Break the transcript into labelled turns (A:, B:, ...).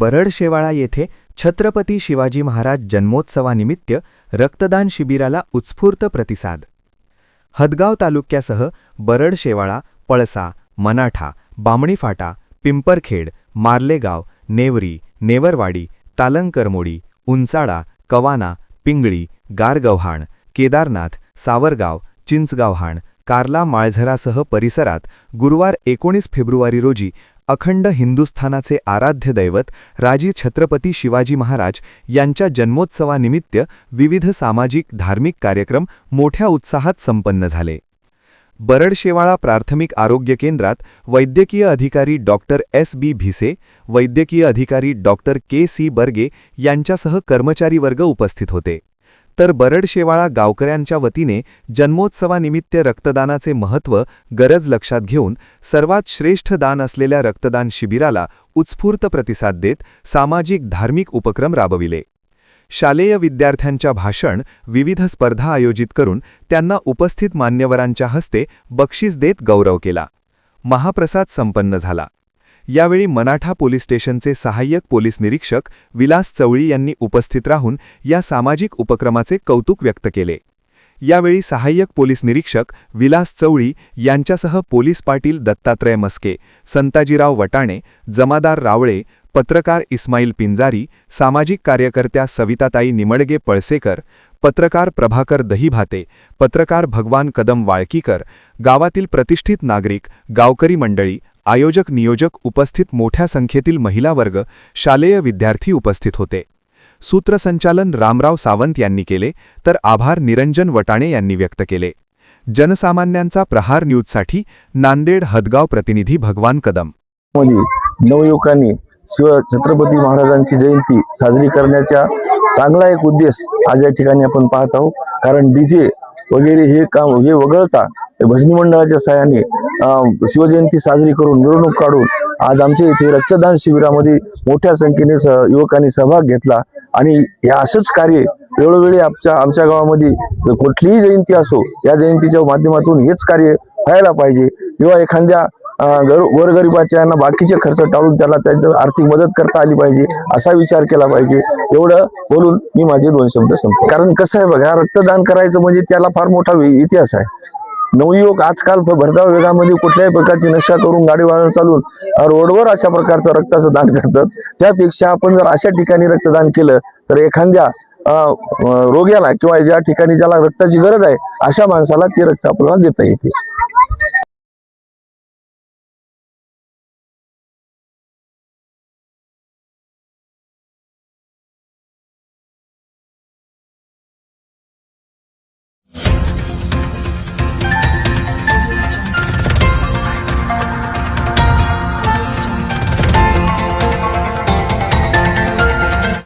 A: बरड शेवाळा येथे छत्रपती शिवाजी महाराज जन्मोत्सवानिमित्त रक्तदान शिबिराला उत्स्फूर्त प्रतिसाद. हदगाव तालुक्यासह बरड शेवाळा पळसा मनाठा बामणीफाटा पिंपरखेड मार्लेगाव नेवरी नेवरवाडी तालंकरमोडी उंचाळा कवाना पिंगळी गारगव्हाण केदारनाथ सावरगाव चिंचगावहाण कार्ला माळझरासह परिसरात गुरुवार एकोणीस फेब्रुवारी रोजी अखंड हिंदुस्थानाचे आराध्य दैवत राजी छत्रपती शिवाजी महाराज यांच्या जन्मोत्सवानिमित्त विविध सामाजिक धार्मिक कार्यक्रम मोठ्या उत्साहात संपन्न झाले. बरडशेवाळा प्राथमिक आरोग्य केंद्रात वैद्यकीय अधिकारी डॉक्टर एस बी भिसे वैद्यकीय अधिकारी डॉक्टर के सी बर्गे यांच्यासह कर्मचारी वर्ग उपस्थित होते. तर बरडशेवाळा गावकऱ्यांच्या वतीने जन्मोत्सवानिमित्त रक्तदानाचे महत्त्व गरज लक्षात घेऊन सर्वात श्रेष्ठ दान असलेल्या रक्तदान शिबिराला उत्स्फूर्त प्रतिसाद देत सामाजिक धार्मिक उपक्रम राबविले. शालेय विद्यार्थ्यांच्या भाषण विविध स्पर्धा आयोजित करून त्यांना उपस्थित मान्यवरांच्या हस्ते बक्षीस देत गौरव केला. महाप्रसाद संपन्न झाला. यावेळी मनाठा पोलीस स्टेशनचे सहाय्यक पोलीस निरीक्षक विलास चवळी यांनी उपस्थित राहून या सामाजिक उपक्रमाचे कौतुक व्यक्त केले. यावेळी सहाय्यक पोलीस निरीक्षक विलास चवळी यांच्यासह पोलीस पाटील दत्तात्रय मस्के संताजीराव वटाणे जमादार रावळे पत्रकार इस्माईल पिंजारी सामाजिक कार्यकर्त्या सविताताई निमडगे पळसेकर पत्रकार प्रभाकर दहीभाते पत्रकार भगवान कदम वाळकीकर गावातील प्रतिष्ठित नागरिक गावकरी मंडळी आयोजक नियोजक उपस्थित मोठ्या संख्येतील महिला वर्ग शालेय विद्यार्थी उपस्थित होते. सूत्रसंचालन रामराव सावंत यांनी केले तर आभार निरंजन वटाणे यांनी व्यक्त केले. जनसामान्यांचा प्रहार न्यूजसाठी नांदेड हदगाव प्रतिनिधी भगवान कदम.
B: नवयुवकांनी शिव छत्रपती महाराजांची जयंती साजरी करण्याचा चांगला एक उद्देश आज या ठिकाणी आपण पाहत आहोत. कारण डीजे वगैरे हे काम हे वगळता भजनी मंडळाच्या सहाय्याने शिवजयंती साजरी करून मिरवणूक काढून आज आमच्या इथे रक्तदान शिबिरामध्ये मोठ्या संख्येने सह युवकांनी सहभाग घेतला. आणि हे असंच कार्य वेळोवेळी आमच्या आमच्या गावामध्ये जर कुठलीही जयंती असो या जयंतीच्या माध्यमातून हेच कार्य व्हायला पाहिजे. किंवा एखाद्या अं, गोरगरिबाच्या यांना बाकीचे खर्च टाळून त्याला त्यांची आर्थिक मदत करता आली पाहिजे असा विचार केला पाहिजे. एवढं बोलून मी माझे दोन शब्द संपतो कारण कसं आहे बघा रक्तदान करायचं म्हणजे त्याला फार मोठा वे- इतिहास आहे. नवयुवक आजकाल भरधाव वेगामध्ये कुठल्याही प्रकारची नशा करून गाडी वाहन चालून रोडवर अशा प्रकारचं रक्ताचं दान करतात. त्यापेक्षा आपण जर अशा ठिकाणी रक्तदान केलं तर एखाद्या रोग्याला किंवा ज्या ठिकाणी ज्याला रक्ताची गरज आहे अशा माणसाला ते रक्त आपल्याला देता येते.